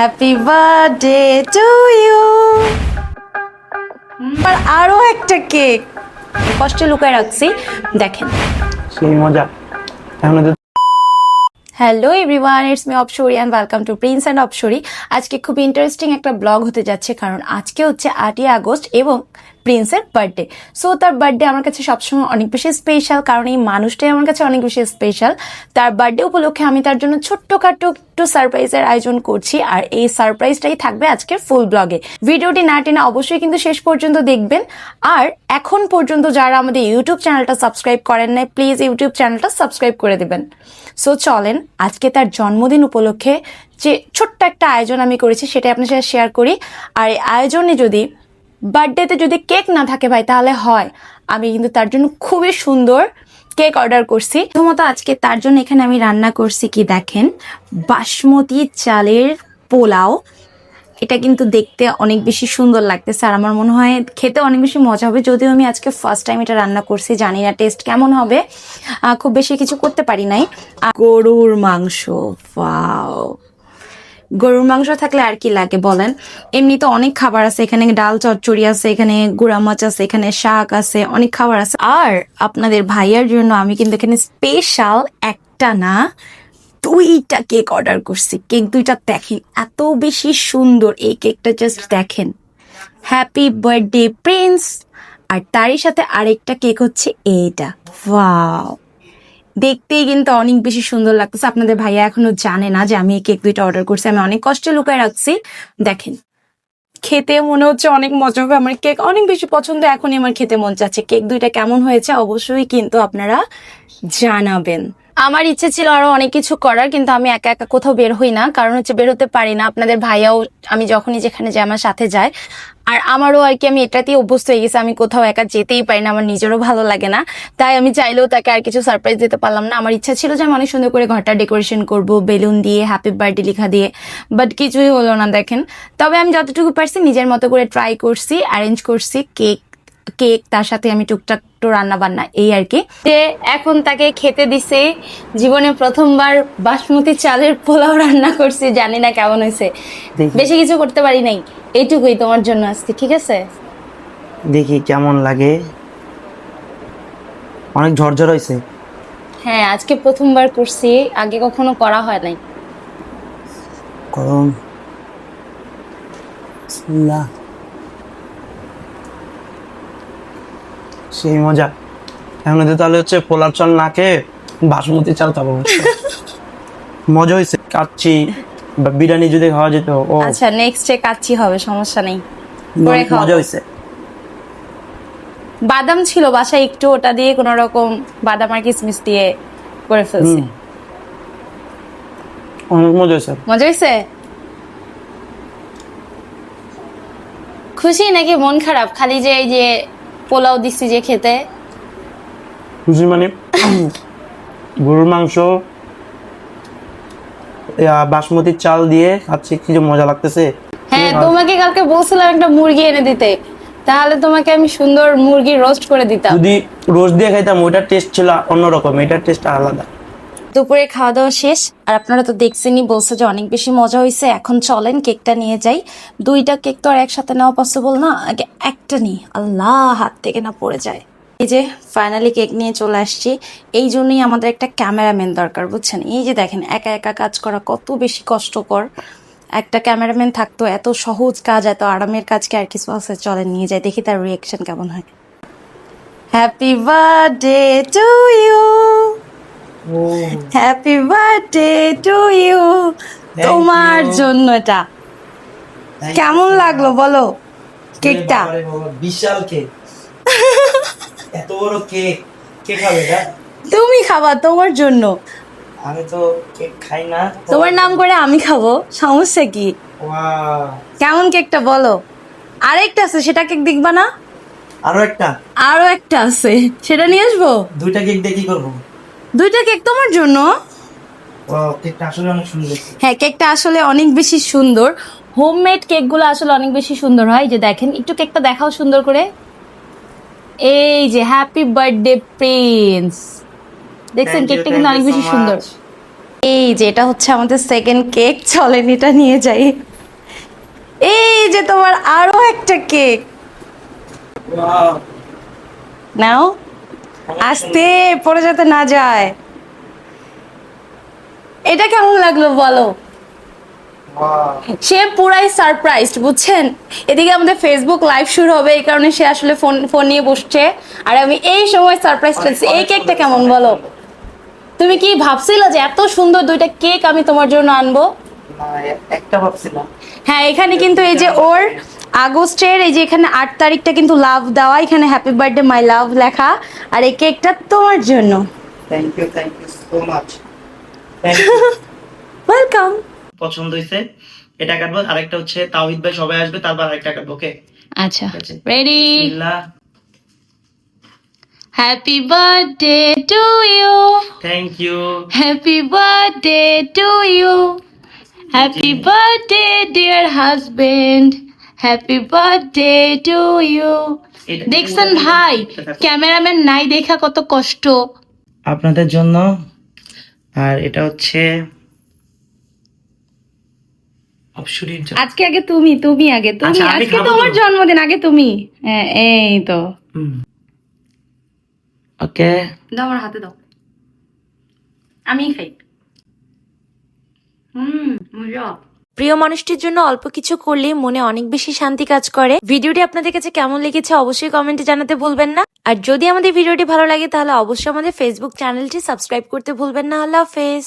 Happy birthday to you আর আরও একটা কেক কষ্টে লুকায় রাখছি দেখেন। সেই মজা। এখন hello everyone it's me Apsori and welcome to Prince and Apsori আজকে খুব ইন্টারেস্টিং একটা ব্লগ হতে যাচ্ছে কারণ আজকে হচ্ছে আটই আগস্ট এবং প্রিন্সের বার্থডে সো তার বার্থডে আমার কাছে সবসময় অনেক বেশি স্পেশাল কারণ এই মানুষটাই আমার কাছে অনেক বেশি স্পেশাল তার বার্থডে উপলক্ষে আমি তার জন্য ছোট্টখাটো একটু সারপ্রাইজের আয়োজন করছি, আর এই সারপ্রাইজটাই থাকবে আজকের ফুল ব্লগে ভিডিওটি না টেনে অবশ্যই কিন্তু শেষ পর্যন্ত দেখবেন। আর এখন পর্যন্ত যারা আমাদের ইউটিউব চ্যানেলটা সাবস্ক্রাইব করেন নাই প্লিজ ইউটিউব চ্যানেলটা সাবস্ক্রাইব করে দেবেন। সো চলেন আজকে তার জন্মদিন উপলক্ষে যে ছোট্ট একটা আয়োজন আমি করেছি সেটা আপনার সাথে শেয়ার করি। আর এই আয়োজনে যদি বার্থডেতে যদি কেক না থাকে ভাই, তাহলে হয়। আমি কিন্তু তার জন্য খুবই সুন্দর কেক অর্ডার করছি। প্রথমত আজকে তার জন্য এখানে আমি রান্না করছি কি দেখেন? বাসমতি চালের পোলাও। এটা কিন্তু দেখতে অনেক বেশি সুন্দর লাগতেছে আর আমার মনে হয় খেতে অনেক বেশি মজা হবে। যদিও আমি আজকে ফার্স্ট টাইম এটা রান্না করছি, জানি না টেস্ট কেমন হবে। খুব বেশি কিছু করতে পারি নাই। গরুর মাংস ওয়াও গরুর মাংস থাকলে আর কি লাগে বলেন? এমনি তো অনেক খাবার আছে, এখানে ডাল, চচ্চড়ি আছে, এখানে গুড়া মাছ আছে, এখানে শাক আছে, অনেক খাবার আছে। আর আপনাদের ভাইয়ার জন্য আমি কিন্তু এখানে স্পেশাল একটা না, দুইটা কেক অর্ডার করছি। কেক দুইটা দেখেন, এত বেশি সুন্দর এই কেকটা জাস্ট দেখেন। হ্যাপি বার্থডে প্রিন্স আর তারই সাথে আরেকটা কেক হচ্ছে এইটা। ওয়াও দেখতেই কিন্তু অনেক বেশি সুন্দর লাগতেছে। আপনাদের ভাইয়া এখনও জানে না যে আমি এই কেক দুইটা অর্ডার করছি। আমি অনেক কষ্টে লুকায় রাখছি। দেখেন, খেতে মনে হচ্ছে অনেক মজা হবে। আমার কেক অনেক বেশি পছন্দ। এখনই আমার খেতে মন চাচ্ছে। কেক দুইটা কেমন হয়েছে অবশ্যই কিন্তু আপনারা জানাবেন। আমার ইচ্ছে ছিল আরও অনেক কিছু করার, কিন্তু আমি একা একা কোথাও বের হই না। কারণ হচ্ছে বের হতে পারি না। আপনাদের ভাইয়াও, আমি যখনই যেখানে যাই, আমার সাথে যায়। আর আমারও আর কি, আমি এটাতেই অভ্যস্ত হয়ে গেছি। আমি কোথাও একা যেতেই পারি না। আমার নিজেরও ভালো লাগে না। তাই আমি চাইলেও তাকে আর কিছু সারপ্রাইজ দিতে পারলাম না। আমার ইচ্ছা ছিল যে আমি অনেক সুন্দর করে ঘরটা ডেকোরেশন করব, বেলুন দিয়ে হ্যাপি বার্থডে লেখা দিয়ে বাট কিছুই হলো না, দেখেন। তবে আমি যতটুকু পারছি, নিজের মতো করে ট্রাই করছি অ্যারেঞ্জ করছি কেক কেক তার সাথে আমি টুকটাক একটু রান্না বান্না এই আর কি। যে এখন তাকে খেতে দিছে জীবনে প্রথমবার বাসমতি চালের পোলাও রান্না করছি জানি না কেমন হয়েছে। বেশি কিছু করতে পারি নাই। এইটুকুই তোমার জন্য আজকে ঠিক আছে? দেখি কেমন লাগে। অনেক ঝরঝর হয়েছে। হ্যাঁ আজকে প্রথমবার করছি আগে কখনো করা হয় নাই। গরম। বিসমিল্লাহ। সেই মজা। এখন তাহলে হচ্ছে পোলার চাল না খেয়ে বাসমতি চাল খাব। মজা হয়েছে কাচ্ছি বা বিরিয়ানি যদি খাওয়া যেত ও। আচ্ছা নেক্সট ডে কাচ্চি হবে সমস্যা নেই। মজা হয়েছে বাদাম ছিল বাসায় একটু ওটা দিয়ে কোনো রকম বাদাম আর কিসমিস দিয়ে করে ফেলছি। অনেক মজা হয়েছে মজা হয়েছে খুশি নাকি মন খারাপ? খালি যে এই যে পোলাও দিচ্ছি যে খেতে। খুশি মানে? গরুর মাংস বাসমতি চাল দিয়ে খাচ্ছি কি যে মজা লাগতেছে। হ্যাঁ তোমাকে কালকে বলছিলাম একটা মুরগি এনে দিতে। তাহলে তোমাকে আমি সুন্দর মুরগি রোস্ট করে দিতাম। যদি রোস্ট দিয়ে খাইতাম ওইটার টেস্ট ছিল অন্যরকম এটার টেস্ট আলাদা। দুপুরে খাওয়া দাওয়া শেষ। আর আপনারা তো দেখছেনই, বলছে যে অনেক বেশি মজা হয়েছে। এখন চলেন, কেকটা নিয়ে যাই। দুইটা কেক তো আর একসাথে নেওয়া পসিবল না। আগে একটা নিই। আল্লাহ, হাত থেকে না পড়ে যায়। এই যে ফাইনালি কেক নিয়ে চলে আসছি। এই জন্যই আমাদের একটা ক্যামেরাম্যান দরকার, বুঝছেন? এই যে দেখেন, একা একা কাজ করা কত বেশি কষ্টকর। একটা ক্যামেরাম্যান থাকতো, এত সহজ কাজ, এত আরামের কাজকে আর কিছু আছে? চলেন, নিয়ে যাই। দেখি তার রিয়েকশন কেমন হয়। Happy birthday to you happy birthday to you তোমার জন্য এটা কেমন লাগল বলো? কেকটা? বিশাল কেক। এত বড় কেক। কে খাবে এটা? তুমি খাবা তোমার জন্য। আমি তো কেক খাই না। তোমার নাম করে আমি খাব। সমস্যা কি? কেমন কেকটা বলো? আরেকটা আছে সেটা কেক দেখবা না? আরও একটা। আরও একটা আছে। সেটা নিয়ে আসব? দুইটা কেক দিয়ে কি করব? দুইটা কেক তোমার জন্য? হ্যাঁ কেকটা আসলে অনেক বেশি সুন্দর। হোমমেড কেকগুলো আসলে অনেক বেশি সুন্দর হয়। যে দেখেন একটু কেকটা দেখাও সুন্দর করে। এই যে হ্যাপি বার্থডে প্রিন্স দেখছেন কেকটা কিন্তু অনেক বেশি সুন্দর। এই যে এটা হচ্ছে আমাদের সেকেন্ড কেক চলেন এটা নিয়ে যাই। এই যে তোমার আরও একটা কেক নাও আস্তে পড়ে যাতে না যায়। এটা কেমন লাগল বলো? সে পুরাই সারপ্রাইজড বুঝছেন? এদিকে আমাদের ফেসবুক লাইভ শুরু হবে এই কারণে সে আসলে ফোন ফোন নিয়ে বসছে। আর আমি এই সময় সারপ্রাইজ করছি এই কেকটা কেমন বলো? তুমি কি ভাবছিলে যে এত সুন্দর দুইটা কেক আমি তোমার জন্য আনব? একটা ভাবছিলাম। হ্যাঁ এখানে কিন্তু এই যে ওর আগস্টের এই যে এখানে আট তারিখটা কিন্তু লাভ দেওয়া এখানে হ্যাপি বার্থডে মাই লাভ লেখা আর এই কেকটা তোমার জন্য। Thank you thank you so much welcome পছন্দ হয়েছে এটা কাটবো আরেকটা হচ্ছে তাওহিদ ভাই সবাই আসবে তারপর আরেকটা কাটবো ওকে আচ্ছা। Ready happy birthday to you thank you happy birthday to you happy birthday dear husband happy birthday to you দেখছেন ভাই ক্যামেরাম্যান নাই দেখা কত কষ্ট। আপনাদের জন্য আর এটা হচ্ছে আজকে আগে তুমি তুমি আগে তুমি আচ্ছা, আজকে তোমার জন্মদিন আগে তুমি। হ্যাঁ এই তো। ওকে দাও আমার হাতে দাও। আমি খাই। প্রিয় মানুষটির জন্য অল্প কিছু করলেই মনে অনেক বেশি শান্তি কাজ করে। ভিডিওটি আপনাদের কাছে কেমন লেগেছে অবশ্যই কমেন্টে জানাতে ভুলবেন না। আর যদি আমাদের ভিডিওটি ভালো লাগে, তাহলে অবশ্যই আমাদের ফেসবুক চ্যানেলটি সাবস্ক্রাইব করতে ভুলবেন না। আল্লাহ হাফেজ।